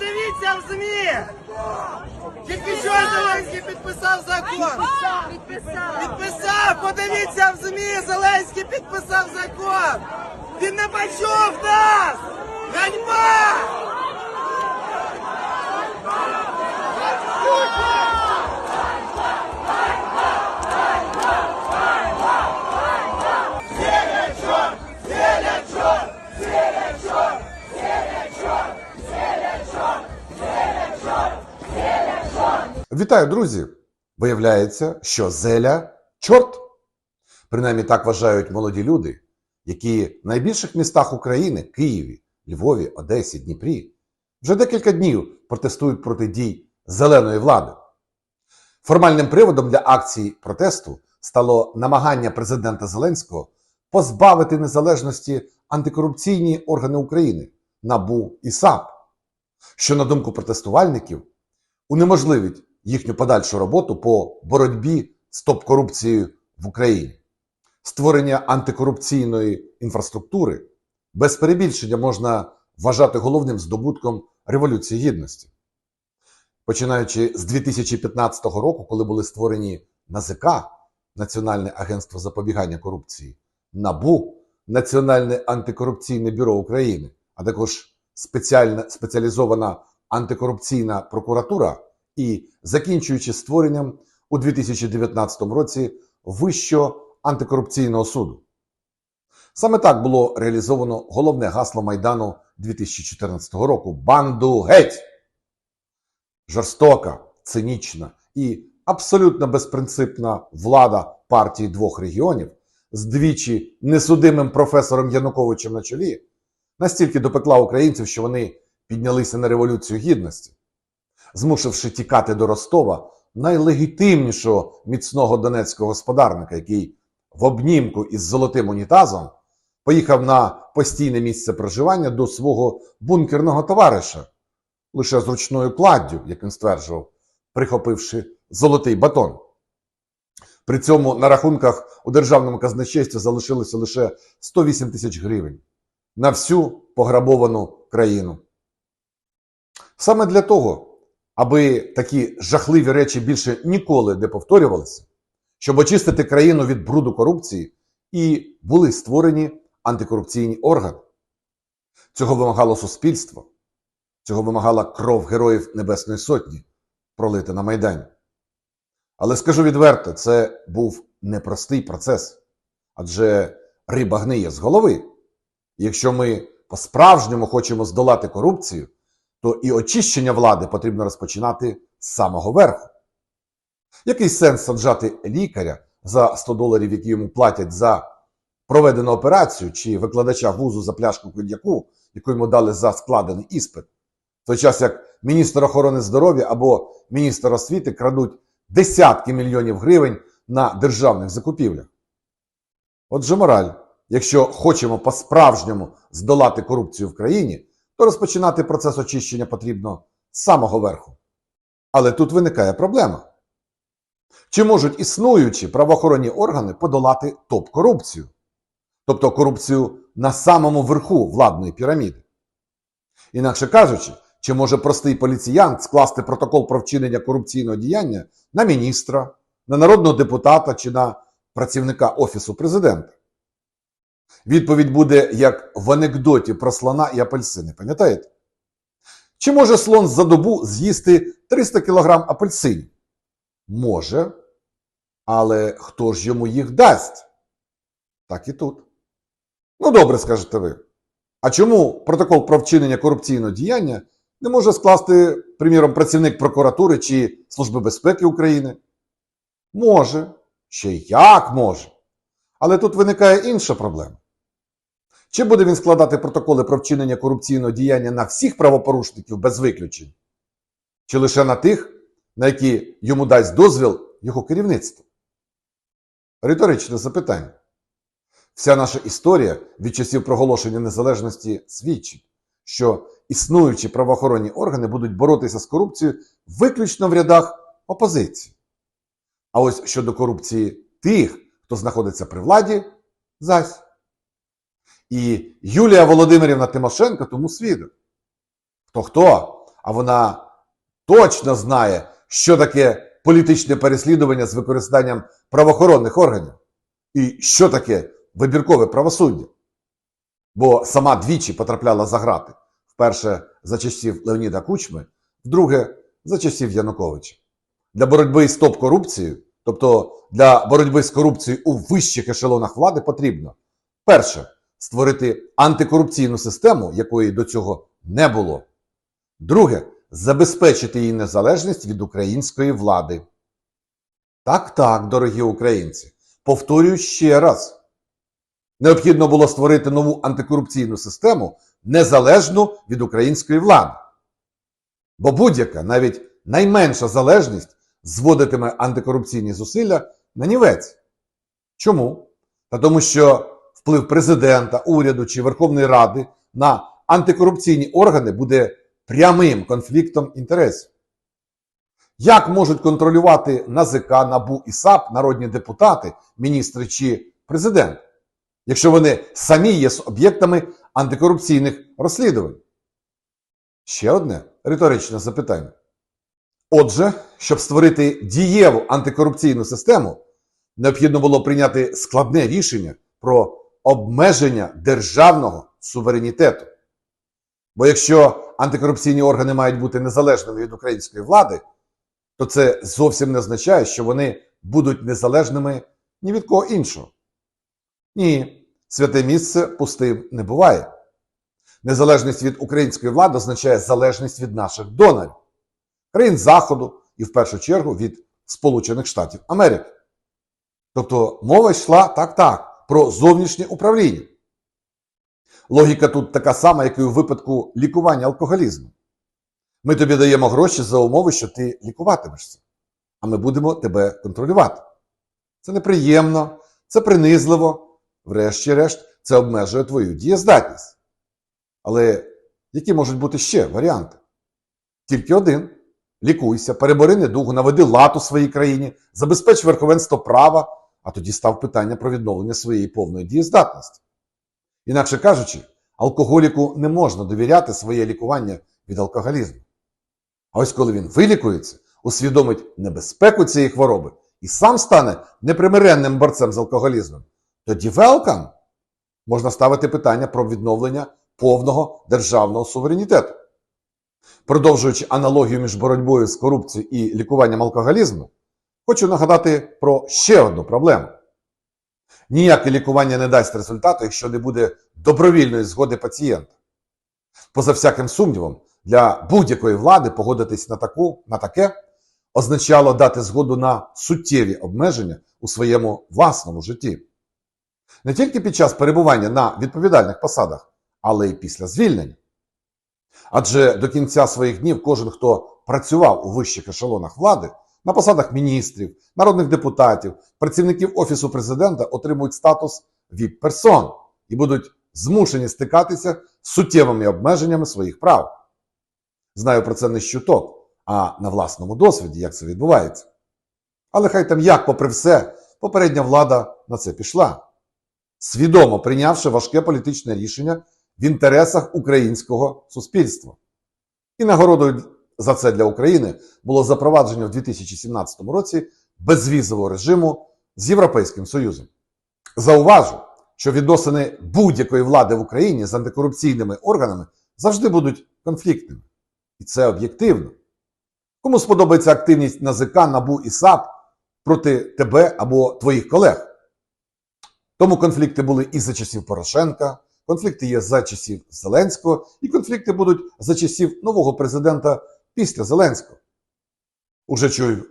подивіться в ЗМІ! Тільки що Зеленський підписав закон! Підписав. Подивіться в ЗМІ! Зеленський підписав закон! Він не почув нас! Ганьба! Вітаю, друзі! Виявляється, що зеля чорт. Принаймні так вважають молоді люди, які в найбільших містах України Києві, Львові, Одесі, Дніпрі вже декілька днів протестують проти дій зеленої влади. Формальним приводом для акції протесту стало намагання президента Зеленського позбавити незалежності антикорупційні органи України НАБУ і САП, що, на думку протестувальників, унеможливить їхню подальшу роботу по боротьбі з топ-корупцією в Україні. Створення антикорупційної інфраструктури без перебільшення можна вважати головним здобутком Революції Гідності. Починаючи з 2015 року, коли були створені НАЗК, Національне агентство запобігання корупції, НАБУ, Національне антикорупційне бюро України, а також спеціальна спеціалізована антикорупційна прокуратура і закінчуючи створенням у 2019 році Вищого антикорупційного суду. Саме так було реалізовано головне гасло Майдану 2014 року банду геть! Жорстока, цинічна і абсолютно безпринципна влада партії двох регіонів з двічі несудимим професором Януковичем на чолі настільки допекла українців, що вони піднялися на революцію гідності, змусивши тікати до Ростова найлегітимнішого міцного донецького господарника, який в обнімку із золотим унітазом поїхав на постійне місце проживання до свого бункерного товариша, лише з ручною кладдю, як він стверджував, прихопивши золотий батон. При цьому на рахунках у державному казначействі залишилося лише 108 тисяч гривень на всю пограбовану країну. Саме для того, аби такі жахливі речі більше ніколи не повторювалися, щоб очистити країну від бруду корупції, і були створені антикорупційні органи. Цього вимагало суспільство, цього вимагала кров героїв Небесної Сотні, пролита на Майдані. Але скажу відверто, це був непростий процес, адже риба гниє з голови. І Якщо ми по-справжньому хочемо здолати корупцію, то і очищення влади потрібно розпочинати з самого верху. Який сенс саджати лікаря за 100 доларів, які йому платять за проведену операцію, чи викладача вузу за пляшку коньяку, яку йому дали за складений іспит, в той час як міністр охорони здоров'я або міністр освіти крадуть десятки мільйонів гривень на державних закупівлях? Отже, мораль. Якщо хочемо по-справжньому здолати корупцію в країні, то розпочинати процес очищення потрібно з самого верху. Але тут виникає проблема. Чи можуть існуючі правоохоронні органи подолати топ-корупцію? Тобто корупцію на самому верху владної піраміди? Інакше кажучи, чи може простий поліціянт скласти протокол про вчинення корупційного діяння на міністра, на народного депутата чи на працівника Офісу президента? Відповідь буде як в анекдоті про слона і апельсини, пам'ятаєте? Чи може слон за добу з'їсти 300 кг апельсинів? Може. Але хто ж йому їх дасть? Так і тут. Ну, добре, скажете ви. А чому протокол про вчинення корупційного діяння не може скласти, приміром, працівник прокуратури чи Служби безпеки України? Може. Ще як може. Але тут виникає інша проблема. Чи буде він складати протоколи про вчинення корупційного діяння на всіх правопорушників без виключень? Чи лише на тих, на які йому дасть дозвіл його керівництво? Риторичне запитання. Вся наша історія від часів проголошення незалежності свідчить, що існуючі правоохоронні органи будуть боротися з корупцією виключно в рядах опозиції. А ось щодо корупції тих, хто знаходиться при владі, зась. І Юлія Володимирівна Тимошенко тому свідок. Хто хто? а вона точно знає, що таке політичне переслідування з використанням правоохоронних органів і що таке вибіркове правосуддя. Бо сама двічі потрапляла за грати. Вперше за часів Леоніда Кучми, вдруге за часів Януковича. Для боротьби з топ-корупцією, тобто для боротьби з корупцією у вищих ешелонах влади, потрібно перше створити антикорупційну систему, якої до цього не було. Друге забезпечити її незалежність від української влади. Так, так, дорогі українці, повторюю ще раз. Необхідно було створити нову антикорупційну систему, незалежну від української влади. Бо будь-яка, навіть найменша залежність зводитиме антикорупційні зусилля на нівець. Чому? Та тому що вплив президента, уряду чи Верховної Ради на антикорупційні органи буде прямим конфліктом інтересів. Як можуть контролювати НАЗК, НАБУ і САП народні депутати, міністри чи президент, якщо вони самі є об'єктами антикорупційних розслідувань? Ще одне риторичне запитання. Отже, щоб створити дієву антикорупційну систему, необхідно було прийняти складне рішення про обмеження державного суверенітету. Бо якщо антикорупційні органи мають бути незалежними від української влади, то це зовсім не означає, що вони будуть незалежними ні від кого іншого. Ні, святе місце пустим не буває. Незалежність від української влади означає залежність від наших донорів, країн Заходу і в першу чергу від Сполучених Штатів Америки. Тобто мова йшла так-так про зовнішнє управління. Логіка тут така сама, як і у випадку лікування алкоголізму. Ми тобі даємо гроші за умови, що ти лікуватимешся, а ми будемо тебе контролювати. Це неприємно, це принизливо, врешті-решт, це обмежує твою дієздатність. Але які можуть бути ще варіанти? Тільки один: лікуйся, перебори недугу, наведи лад у своїй країні, забезпеч верховенство права, а тоді став питання про відновлення своєї повної дієздатності. Інакше кажучи, алкоголіку не можна довіряти своє лікування від алкоголізму. А ось коли він вилікується, усвідомить небезпеку цієї хвороби і сам стане непримиренним борцем з алкоголізмом, тоді велкам можна ставити питання про відновлення повного державного суверенітету. Продовжуючи аналогію між боротьбою з корупцією і лікуванням алкоголізму, хочу нагадати про ще одну проблему. Ніяке лікування не дасть результату, якщо не буде добровільної згоди пацієнта. Поза всяким сумнівом, для будь-якої влади погодитись на, таку, на таке означало дати згоду на суттєві обмеження у своєму власному житті. Не тільки під час перебування на відповідальних посадах, але й після звільнення. Адже до кінця своїх днів кожен, хто працював у вищих ешелонах влади, на посадах міністрів, народних депутатів, працівників Офісу президента отримують статус ВІП-персон і будуть змушені стикатися з суттєвими обмеженнями своїх прав. Знаю про це не з чуток, а на власному досвіді, як це відбувається. Але хай там як, попри все, попередня влада на це пішла, свідомо прийнявши важке політичне рішення в інтересах українського суспільства. І нагородою за це для України було запровадження в 2017 році безвізового режиму з Європейським Союзом. Зауважу, що відносини будь-якої влади в Україні з антикорупційними органами завжди будуть конфліктними. І це об'єктивно. Кому сподобається активність НАЗК, НАБУ і САП проти тебе або твоїх колег? Тому конфлікти були і за часів Порошенка, конфлікти є за часів Зеленського, і конфлікти будуть за часів нового президента після Зеленського. Уже чую.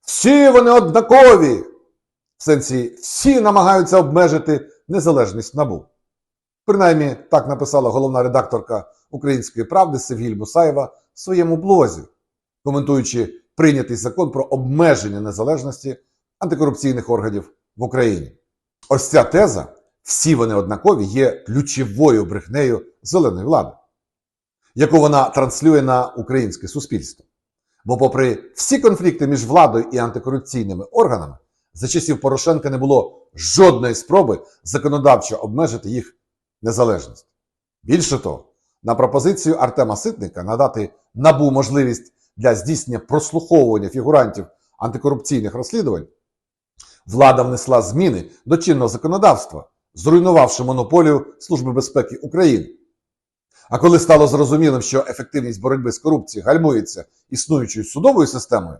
Всі вони однакові. В сенсі, всі намагаються обмежити незалежність набу. Принаймні, так написала головна редакторка Української правди Севгіль Мусаєва в своєму блозі, коментуючи прийнятий закон про обмеження незалежності антикорупційних органів в Україні. Ось ця теза, всі вони однакові, є ключовою брехнею зеленої влади, яку вона транслює на українське суспільство. Бо, попри всі конфлікти між владою і антикорупційними органами, за часів Порошенка не було жодної спроби законодавчо обмежити їх незалежність. Більше того, на пропозицію Артема Ситника надати набу можливість для здійснення прослуховування фігурантів антикорупційних розслідувань, влада внесла зміни до чинного законодавства, зруйнувавши монополію Служби безпеки України. А коли стало зрозумілим, що ефективність боротьби з корупцією гальмується існуючою судовою системою,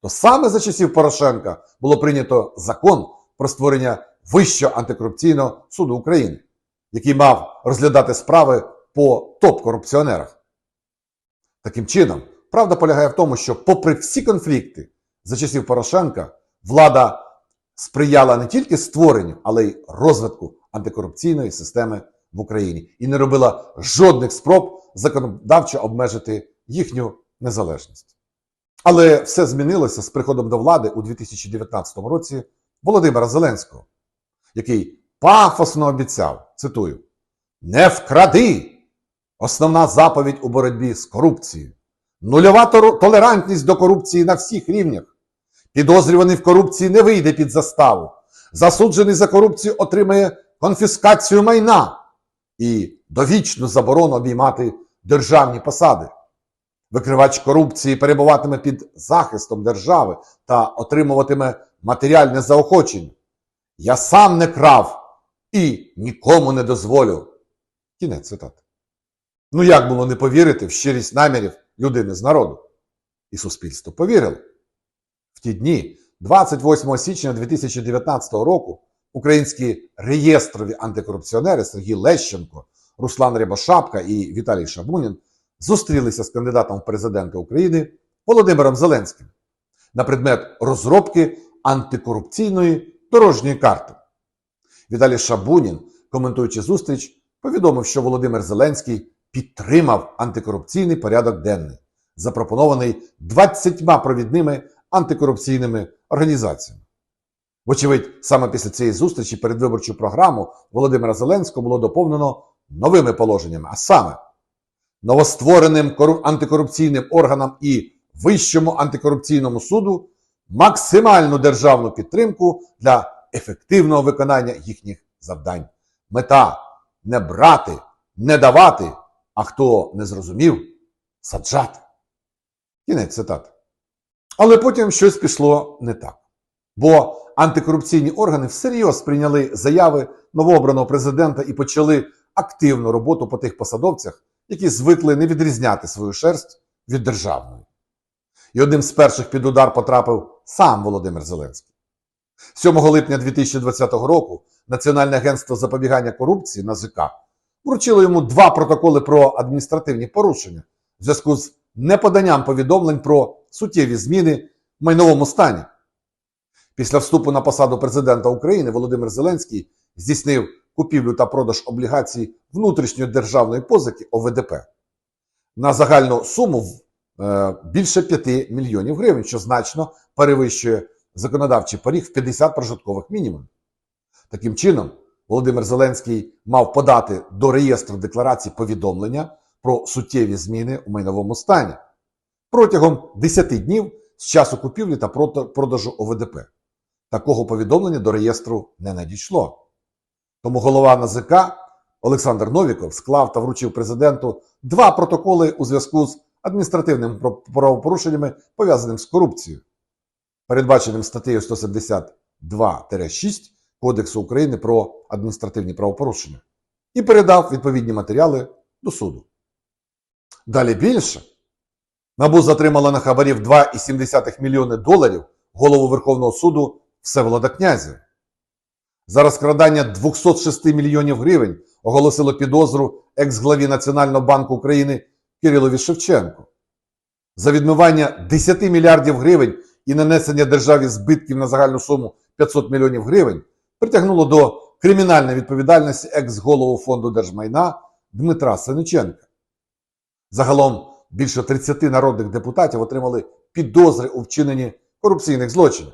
то саме за часів Порошенка було прийнято закон про створення Вищого антикорупційного суду України, який мав розглядати справи по топ-корупціонерах. Таким чином, правда полягає в тому, що, попри всі конфлікти за часів Порошенка, влада сприяла не тільки створенню, але й розвитку антикорупційної системи в Україні і не робила жодних спроб законодавчо обмежити їхню незалежність. Але все змінилося з приходом до влади у 2019 році Володимира Зеленського, який пафосно обіцяв, цитую, не вкради! Основна заповідь у боротьбі з корупцією. Нульова толерантність до корупції на всіх рівнях. Підозрюваний в корупції не вийде під заставу. Засуджений за корупцію отримає конфіскацію майна і довічну заборону обіймати державні посади. Викривач корупції перебуватиме під захистом держави та отримуватиме матеріальне заохочення. Я сам не крав і нікому не дозволю. Кінець цитати. Ну як було не повірити в щирість намірів людини з народу? І суспільство повірило. В ті дні, 28 січня 2019 року, українські реєстрові антикорупціонери Сергій Лещенко, Руслан Рябошапка і Віталій Шабунін зустрілися з кандидатом в президенти України Володимиром Зеленським на предмет розробки антикорупційної дорожньої карти. Віталій Шабунін, коментуючи зустріч, повідомив, що Володимир Зеленський підтримав антикорупційний порядок денний, запропонований 20 провідними антикорупційними організаціями. Вочевидь, саме після цієї зустрічі передвиборчу програму Володимира Зеленського було доповнено новими положеннями, а саме новоствореним антикорупційним органам і Вищому антикорупційному суду максимальну державну підтримку для ефективного виконання їхніх завдань. Мета не брати, не давати, а хто не зрозумів, саджати. Кінець цитати. Але потім щось пішло не так. Бо антикорупційні органи всерйоз сприйняли заяви новообраного президента і почали активну роботу по тих посадовцях, які звикли не відрізняти свою шерсть від державної. І одним з перших під удар потрапив сам Володимир Зеленський. 7 липня 2020 року Національне агентство запобігання корупції НАЗК вручило йому два протоколи про адміністративні порушення в зв'язку з неподанням повідомлень про суттєві зміни в майновому стані. Після вступу на посаду президента України Володимир Зеленський здійснив купівлю та продаж облігацій внутрішньої державної позики ОВДП на загальну суму е, більше 5 мільйонів гривень, що значно перевищує законодавчий поріг в 50 прожиткових мінімумів. Таким чином, Володимир Зеленський мав подати до реєстру декларацій повідомлення про суттєві зміни у майновому стані протягом 10 днів з часу купівлі та продажу ОВДП. Такого повідомлення до реєстру не надійшло. Тому голова НАЗК Олександр Новіков склав та вручив президенту два протоколи у зв'язку з адміністративними правопорушеннями, пов'язаними з корупцією, передбаченим статтею 172-6 Кодексу України про адміністративні правопорушення, і передав відповідні матеріали до суду. Далі більше. НАБУ затримала на хабарів 2,7 мільйони доларів голову Верховного суду Всеволода Князя. За розкрадання 206 мільйонів гривень оголосило підозру екс-главі Національного банку України Кирилові Шевченку. За відмивання 10 мільярдів гривень і нанесення державі збитків на загальну суму 500 мільйонів гривень притягнуло до кримінальної відповідальності екс-голову фонду держмайна Дмитра Синиченка. Загалом більше 30 народних депутатів отримали підозри у вчиненні корупційних злочинів.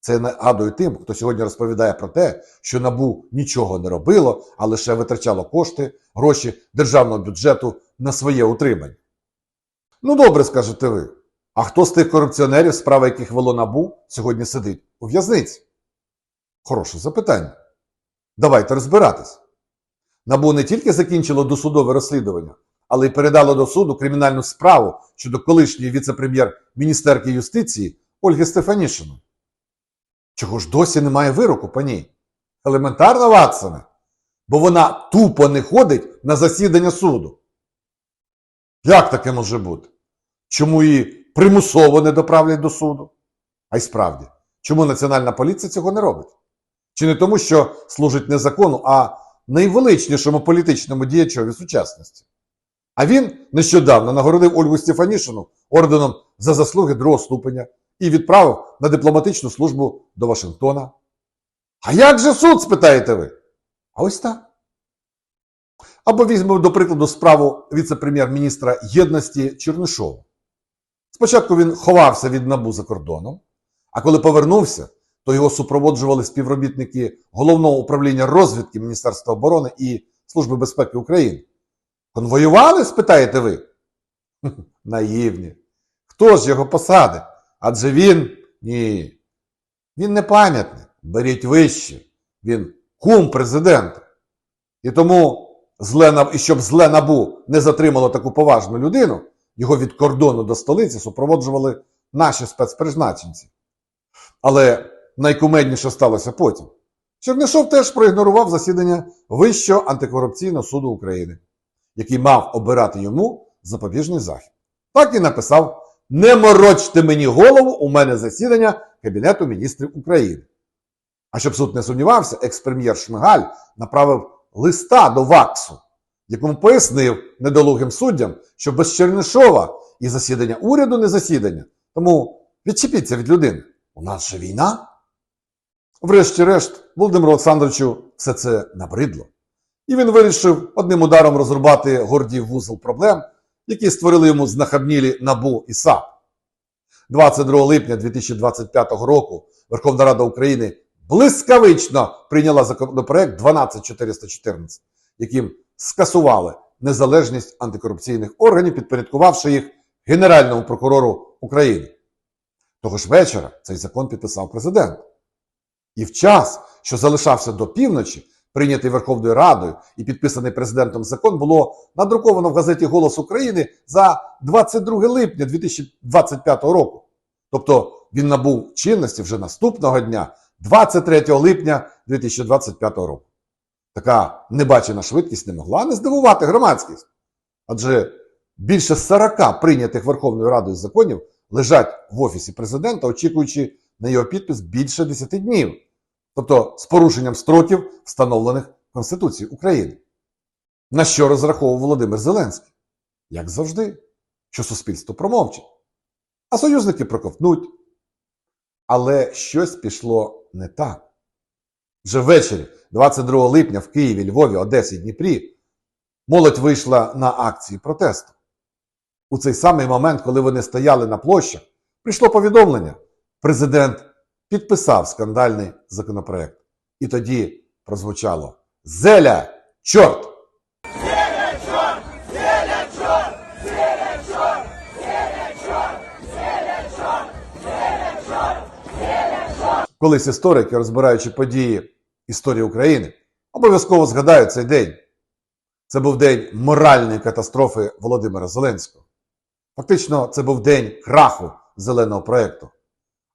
Це я нагадую тим, хто сьогодні розповідає про те, що НАБУ нічого не робило, а лише витрачало кошти, гроші державного бюджету на своє утримання. Ну добре, скажете ви. А хто з тих корупціонерів, справа яких вело НАБУ, сьогодні сидить у в'язниці? Хороше запитання. Давайте розбиратись. НАБУ не тільки закінчило досудове розслідування, але й передало до суду кримінальну справу щодо колишньої віце-прем'єр-міністерки юстиції Ольги Стефанішиної. Чого ж досі немає вироку по ній? Елементарно, Ватсоне, бо вона тупо не ходить на засідання суду. Як таке може бути? Чому її примусово не доправлять до суду? А й справді, чому Національна поліція цього не робить? Чи не тому, що служить не закону, а найвеличнішому політичному діячові сучасності? А він нещодавно нагородив Ольгу Стефанішину орденом за заслуги другого ступеня і відправив на дипломатичну службу до Вашингтона. А як же суд, спитаєте ви? А ось так. Або візьмемо, до прикладу, справу віце-прем'єр-міністра єдності Чернишова. Спочатку він ховався від набу за кордоном, а коли повернувся, то його супроводжували співробітники Головного управління розвідки Міністерства оборони і Служби безпеки України. Конвоювали, спитаєте ви? Наївні. Хто ж його посадить? Адже він ні. Він не пам'ятник. Беріть вище. Він кум президента. І тому, зле, і щоб зле набу не затримало таку поважну людину, його від кордону до столиці супроводжували наші спецпризначенці. Але найкумедніше сталося потім. Чернишов теж проігнорував засідання Вищого антикорупційного суду України, який мав обирати йому запобіжний захід. Так і написав: Не морочте мені голову, у мене засідання Кабінету міністрів України. А щоб суд не сумнівався, екс-прем'єр Шмигаль направив листа до ВАКСу, якому пояснив недолугим суддям, що без Чернишова і засідання уряду не засідання. Тому відчепіться від людини. У нас же війна. Врешті-решт, Володимиру Олександровичу все це набридло. І він вирішив одним ударом розрубати гордій вузол проблем, які створили йому знахабнілі НАБУ і САП. 22 липня 2025 року Верховна Рада України блискавично прийняла законопроект 12414, яким скасували незалежність антикорупційних органів, підпорядкувавши їх Генеральному прокурору України. Того ж вечора цей закон підписав президент. І в час, що залишався до півночі, прийнятий Верховною Радою і підписаний президентом закон було надруковано в газеті Голос України за 22 липня 2025 року. Тобто він набув чинності вже наступного дня, 23 липня 2025 року. Така небачена швидкість не могла не здивувати громадськість. Адже більше 40 прийнятих Верховною Радою законів лежать в Офісі президента, очікуючи на його підпис більше 10 днів. Тобто з порушенням строків, встановлених Конституцією України. На що розраховував Володимир Зеленський? Як завжди, що суспільство промовчить, а союзники проковтнуть. Але щось пішло не так. Вже ввечері, 22 липня, в Києві, Львові, Одесі, Дніпрі, молодь вийшла на акції протесту. У цей самий момент, коли вони стояли на площах, прийшло повідомлення. Президент підписав скандальний законопроект. І тоді прозвучало Зеля, чорт! Колись історики, розбираючи події історії України, обов'язково згадають цей день. Це був день моральної катастрофи Володимира Зеленського. Фактично, це був день краху зеленого проєкту.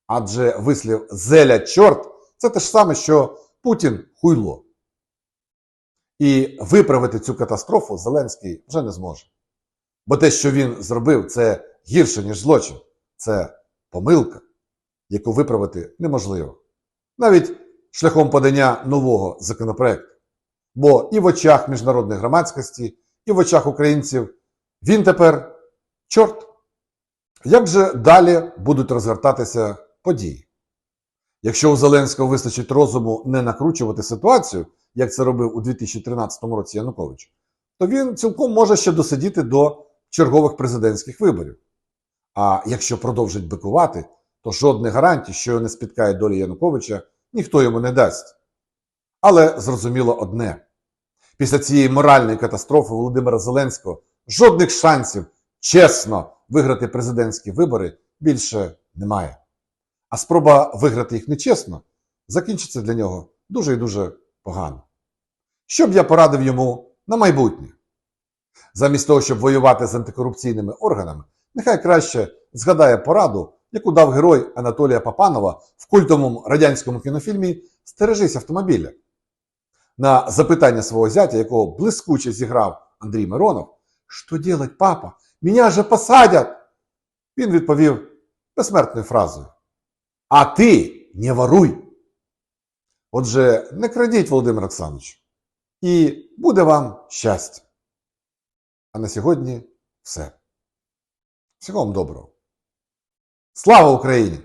Адже вислів зеля чорт це те ж саме, що Путін хуйло. І виправити цю катастрофу Зеленський вже не зможе. Бо те, що він зробив, це гірше, ніж злочин. Це помилка, яку виправити неможливо. Навіть шляхом подання нового законопроекту. Бо і в очах міжнародної громадськості, і в очах українців він тепер чорт. Як же далі будуть розгортатися події? Якщо у Зеленського вистачить розуму не накручувати ситуацію, як це робив у 2013 році Янукович, то він цілком може ще досидіти до чергових президентських виборів. А якщо продовжить бикувати, то жодних гарантій, що його не спіткає доля Януковича, ніхто йому не дасть. Але зрозуміло одне: після цієї моральної катастрофи Володимира Зеленського жодних шансів чесно виграти президентські вибори більше немає. А спроба виграти їх нечесно закінчиться для нього дуже і дуже погано. Що б я порадив йому на майбутнє? Замість того, щоб воювати з антикорупційними органами, нехай краще згадає пораду, яку дав герой Анатолія Папанова в культовому радянському кінофільмі Стережись автомобіля. На запитання свого зятя, якого блискуче зіграв Андрій Миронов, що делать, папа? Меня же посадять! Він відповів безсмертною фразою: А ти не воруй! Отже, не крадіть, Володимир Олександрович, і буде вам щастя. А на сьогодні все. Всього вам доброго. Слава Україні!